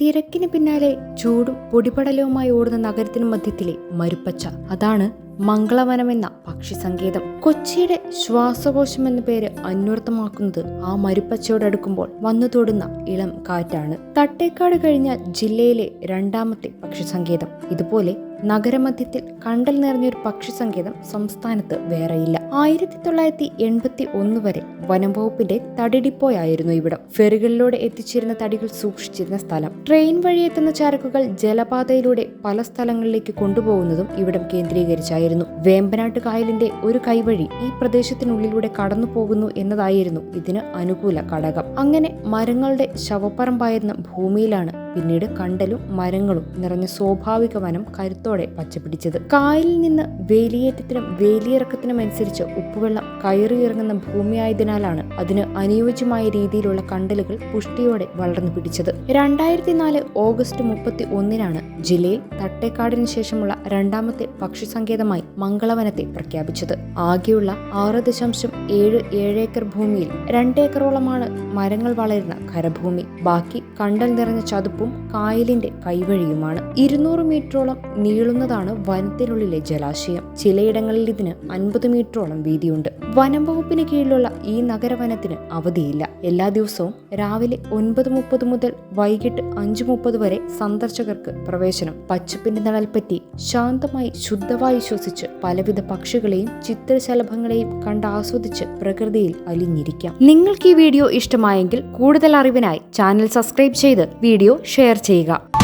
തിരക്കിന് പിന്നാലെ ചൂടും പൊടിപടലവുമായി ഓടുന്ന നഗരത്തിനു മധ്യത്തിലെ മരുപ്പച്ച. അതാണ് മംഗളവനം എന്ന പക്ഷി സങ്കേതം കൊച്ചിയുടെ ശ്വാസകോശം എന്ന പേര് അന്വർത്ഥമാക്കുന്നത് ആ മരുപ്പച്ചയോടടുക്കുമ്പോൾ വന്നു തൊടുന്ന ഇളം കാറ്റാണ്. തട്ടേക്കാട് കഴിഞ്ഞ ജില്ലയിലെ രണ്ടാമത്തെ പക്ഷി സങ്കേതം ഇതുപോലെ നഗരമധ്യത്തിൽ കണ്ടൽ നിറഞ്ഞൊരു പക്ഷിസങ്കേതം സംസ്ഥാനത്ത് വേറെയില്ല. ആയിരത്തി തൊള്ളായിരത്തി എൺപത്തി ഒന്ന് വരെ വനം വകുപ്പിന്റെ തടിഡിപ്പോയായിരുന്നു ഇവിടം. ഫെറികളിലൂടെ എത്തിച്ചിരുന്ന തടികൾ സൂക്ഷിച്ചിരുന്ന സ്ഥലം. ട്രെയിൻ വഴി എത്തുന്ന ചരക്കുകൾ ജലപാതയിലൂടെ പല സ്ഥലങ്ങളിലേക്ക് കൊണ്ടുപോകുന്നതും ഇവിടം കേന്ദ്രീകരിച്ചായിരുന്നു. വേമ്പനാട്ട് കായലിന്റെ ഒരു കൈവഴി ഈ പ്രദേശത്തിനുള്ളിലൂടെ കടന്നു പോകുന്നു എന്നതായിരുന്നു ഇതിന് അനുകൂല ഘടകം. അങ്ങനെ മരങ്ങളുടെ ശവപ്പറമ്പായിരുന്ന ഭൂമിയിലാണ് പിന്നീട് കണ്ടലും മരങ്ങളും നിറഞ്ഞ സ്വാഭാവിക വനം കരുത്തോടെ പച്ചപിടിച്ചത്. കായലിൽ നിന്ന് വേലിയേറ്റത്തിനും വേലിയിറക്കത്തിനും അനുസരിച്ച് ഉപ്പുവെള്ളം കയറിയിറങ്ങുന്ന ഭൂമിയായതിനാലാണ് അതിന് അനുയോജ്യമായ രീതിയിലുള്ള കണ്ടലുകൾ പുഷ്ടിയോടെ വളർന്നു പിടിച്ചത്. രണ്ടായിരത്തി നാല് ഓഗസ്റ്റ് മുപ്പത്തി ഒന്നിനാണ് ജില്ലയിൽ തട്ടേക്കാടിന് ശേഷമുള്ള രണ്ടാമത്തെ പക്ഷിസങ്കേതമായി മംഗളവനത്തെ പ്രഖ്യാപിച്ചത്. ആകെയുള്ള ആറ് ദശാംശം ഏഴ് ഏഴ് ഏക്കർ ഭൂമിയിൽ രണ്ടേക്കറോളമാണ് മരങ്ങൾ വളരുന്ന കരഭൂമി ബാക്കി കണ്ടൽ നിറഞ്ഞ ചതുപ്പും കായലിന്റെ കൈവഴിയുമാണ്. ഇരുന്നൂറ് മീറ്ററോളം നീളുന്നതാണ് വനത്തിനുള്ളിലെ ജലാശയം. ചിലയിടങ്ങളിൽ ഇതിന് അൻപത് മീറ്ററോളം വീതിയുണ്ട്. വനം വകുപ്പിന് കീഴിലുള്ള ഈ നഗരവനത്തിന് അവധിയില്ല. എല്ലാ ദിവസവും രാവിലെ ഒൻപത് മുപ്പത് മുതൽ വൈകിട്ട് അഞ്ച് മുപ്പത് വരെ സന്ദർശകർക്ക് പ്രവേശനം. പച്ചപ്പിന്റെ നിഴൽപ്പറ്റി ശാന്തമായി ശുദ്ധവായു ശ്വസിച്ച് പലവിധ പക്ഷികളെയും ചിത്രശലഭങ്ങളെയും കണ്ട് ആസ്വദിച്ച് പ്രകൃതിയിൽ അലിഞ്ഞിരിക്കാം. നിങ്ങൾക്ക് ഈ വീഡിയോ ഇഷ്ടമായെങ്കിൽ കൂടുതൽ അറിവിനായി ചാനൽ സബ്സ്ക്രൈബ് ചെയ്ത് വീഡിയോ ഷെയർ ചെയ്യുക